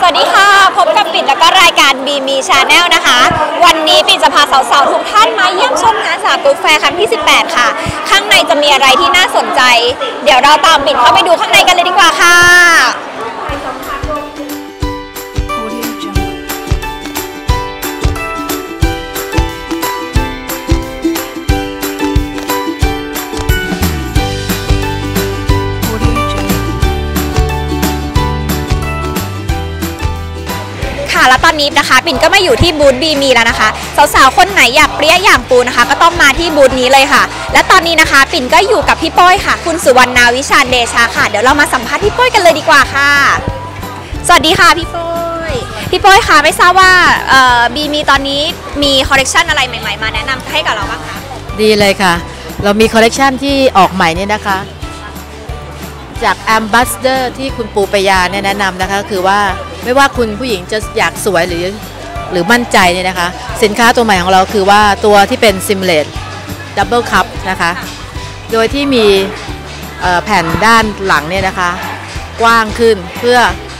สวัสดีค่ะ พบกับปิดแล้วก็รายการ b ีมีชาแนลนะคะ วันนี้ปิดจะพาสาวๆ ทุกท่านมาเยี่ยมชมงานสากูแฟร์ครั้งที่ 18 ค่ะ ข้างในจะมีอะไรที่น่าสนใจ เดี๋ยวเราตามปิดเข้าไปดูข้างในกันเลยดีกว่าค่ะ ค่ะแล้วตอนนี้นะคะปิ่นก็มาอยู่ที่บูธบีมีแล้วนะคะ สาวๆคนไหนอยากเปรี้ยอย่างปูนะคะ ก็ต้องมาที่บูธนี้เลยค่ะ และตอนนี้นะคะ ปิ่นก็อยู่กับพี่ป้อยค่ะ คุณสุวรรณนาวิชาเดชาค่ะ เดี๋ยวเรามาสัมภาษณ์พี่ป้อยกันเลยดีกว่าค่ะ สวัสดีค่ะพี่ป้อยพี่ป้อยค่ะไม่ทราบว่าบีมีตอนนี้มีคอลเลกชันอะไรใหม่ๆ มาแนะนำให้กับเราบ้างคะดีเลยค่ะ เรามีคอลเลกชันที่ออกใหม่เนี่ยนะคะ จาก a m b a s s a d o r ที่คุณปูปยาเนี่ยแนะนำนะคะคือว่าไม่ว่าคุณผู้หญิงจะอยากสวยหรือหรือมั่นใจเนี่ยนะคะ สินค้าตัวใหม่ของเราคือว่าตัวที่เป็น Simulate Double Cup นะคะ โดยที่มีแผ่นด้านหลังเนี่ยนะคะ กว้างขึ้นเพื่อ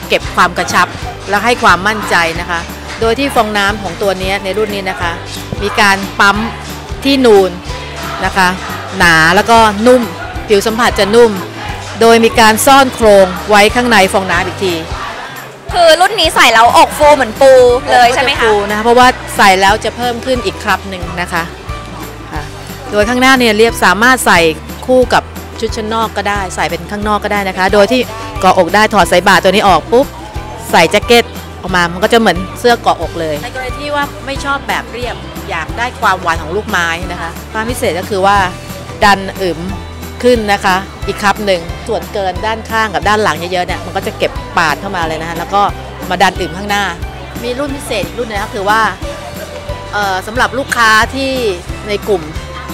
เก็บความกระชับและให้ความมั่นใจนะคะ โดยที่ฟองน้ำของตัวนี้ในรุ่นนี้นะคะ มีการปั๊มที่นูนนะคะ หนาแล้วก็นุ่ม ผิวสัมผัสจะนุ่ม โดยมีการซ่อนโครงไว้ข้างในฟองน้ำอีกทีคือรุ่นนี้ใส่แล้วอกฟูเหมือนปูเลยใช่ไหมก็จคะฟูนะคะเพราะว่าใส่แล้วจะเพิ่มขึ้นอีกครับหนึ่งนะคะค่ะโดยข้างหน้าเนี่ยเรียบสามารถใส่คู่กับชุดชั้นนอกก็ได้ ใส่เป็นข้างนอกก็ได้นะคะ โดยที่เกาะอกได้ถอดสายบ่าตัวนี้ออกปุ๊บใส่แจ็คเก็ตออกมามันก็จะเหมือนเสื้อเกาะอกเลยในกรณีที่ว่าไม่ชอบแบบเรียบอยากได้ความหวานของลูกไม้นะคะความพิเศษก็คือว่าดันอึม ขึ้นนะคะ อีกครับหนึ่งส่วนเกินด้านข้างกับด้านหลังเยอะๆเนี่ยมันก็จะเก็บปาดเข้ามาเลยนะคะแล้วก็มาดันอึมข้างหน้า มีรุ่นพิเศษอีกรุ่นหนึงก็คือว่าเอ่อสำหรับลูกค้าที่ในกลุ่ม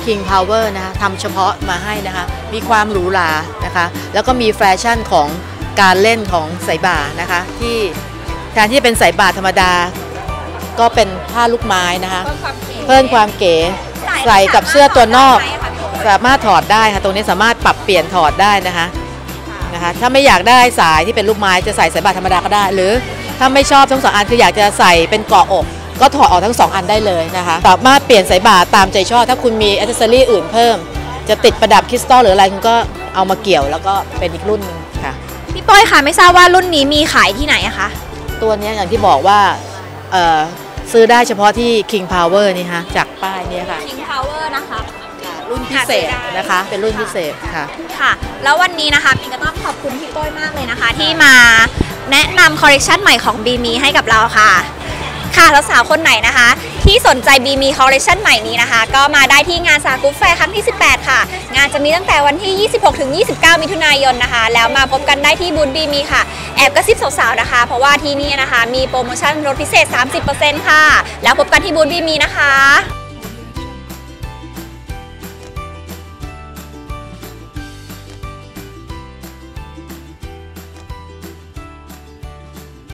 King Power นะคะทำเฉพาะมาให้นะคะ มีความหรูหรานะคะ แล้วก็มีแฟชั่นของการเล่นของสายบ่านะคะ ที่แทนที่จะเป็นสายบ่าธรรมดา ก็เป็นผ้าลูกไม้นะคะ เพิ่มความเก๋ใส่กับเสื้อตัวนอก สามารถถอดได้ค่ะตรงนี้สามารถปรับเปลี่ยนถอดได้นะคะนะคะถ้าไม่อยากได้สายที่เป็นลูกไม้จะใส่สายบาทธรรมดาก็ได้ หรือถ้าไม่ชอบทั้งสองอันคืออยากจะใส่เป็นเกาะอก ก็ถอดออกทั้งสองอันได้เลยนะคะสามารถเปลี่ยนสายบาทตามใจชอบถ้าคุณมีอ c เซอรี่อื่นเพิ่ม จะติดประดับคริสตัลหรืออะไรคุณก็เอามาเกี่ยวแล้วก็เป็นอีกรุ่นหนึงค่ะพี่ป้อยค่ะไม่ทราบว่ารุ่นนี้มีขายที่ไหนอะคะตัวเนี้ยอย่างที่บอกว่าเอ่อซื้อได้เฉพาะที่ King Power นี่ฮะจากป้ายเนี่ยค่ะ King Power นะคะ รุ่นพิเศษนะคะ เป็นรุ่นพิเศษค่ะค่ะ แล้ววันนี้นะคะปิงก็ต้องขอบคุณพี่ป้อยมากเลยนะคะ ที่มาแนะนำคอลเลคชันใหม่ของบีมีให้กับเราค่ะ ค่ะแล้วสาวคนไหนนะคะ ที่สนใจบีมีคอลเลคชันใหม่นี้นะคะ ก็มาได้ที่งานสากุฟแฟร์ครั้งที่ 18 ค่ะ งานจะมีตั้งแต่วันที่ 26 ถึง 29 มิถุนายนนะคะ แล้วมาพบกันได้ที่บูธบีมีค่ะ แอบกระซิบสาวๆนะคะ เพราะว่าที่นี่นะคะ มีโปรโมชั่นลดพิเศษ 30%ค่ะ แล้วพบกันที่บูธบีมีนะคะ